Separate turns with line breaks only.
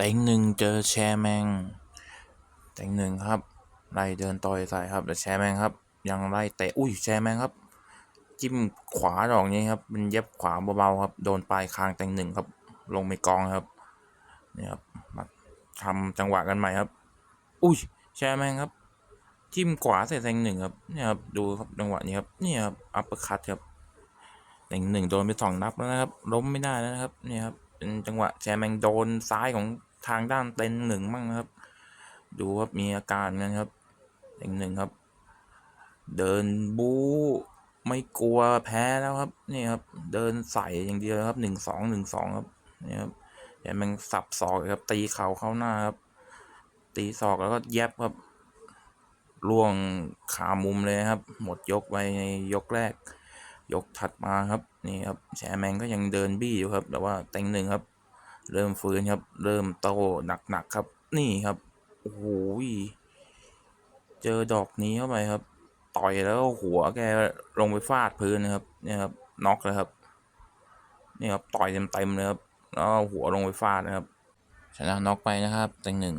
เต็งหนึ่งเจอแชร์แมงเต็งหนึ่งครับไล่เดินต่อยใส่ครับแต่แชร์แมงครับ ยังไล่เตะอุ้ยแชร์แมงครับ จิ้มขวาดอกนี้ครับเป็นเย็บขวาเบาๆครับ โดนปลายคางเต็งหนึ่งครับ ลงไปกองครับนี่ครับมาทำจังหวะกันใหม่ครับ อุ้ยแชร์แมงครับ จิ้มขวาใส่เต็งหนึ่งครับนี่ครับดูครับจังหวะนี้ครับนี่ครับอัปเปอร์คัตครับเต็งหนึ่งโดนไปสองนับแล้วนะครับล้มไม่ได้แล้วนะครับนี่ครับเป็นจังหวะแชร์แมงโดนซ้ายของ ทางด้านเต็นหนึ่งมั่งนะครับ ดูครับมีอาการกันครับเต็งหนึ่งครับ เดินบู๊ไม่กลัวแพ้แล้วครับนี่ครับ เดินใส่อย่างเดียวครับหนึ่งสองหนึ่งสองครับนี่ครับแชร์แมงสับศอกครับ ตีเข่าเข้าหน้าครับ ตีศอกแล้วก็แยบครับล่วงขามุมเลยครับ หมดยกไปในยกแรก ยกถัดมาครับ นี่ครับแชร์แมงก็ยังเดินบี้อยู่ครับ แต่ว่าเต็งหนึ่งครับ เริ่มฟื้นครับ เริ่มโตหนักๆครับ นี่ครับ โอ้โหเจอดอกนี้เข้าไปครับ ต่อยแล้วหัวแกลงไปฟาดพื้นนะครับ เนี่ยครับน็อกเลยครับ นี่ครับต่อยเต็มๆเลยครับ แล้วหัวลงไปฟาดนะครับชนะน็อกไปนะครับเต็งหนึ่ง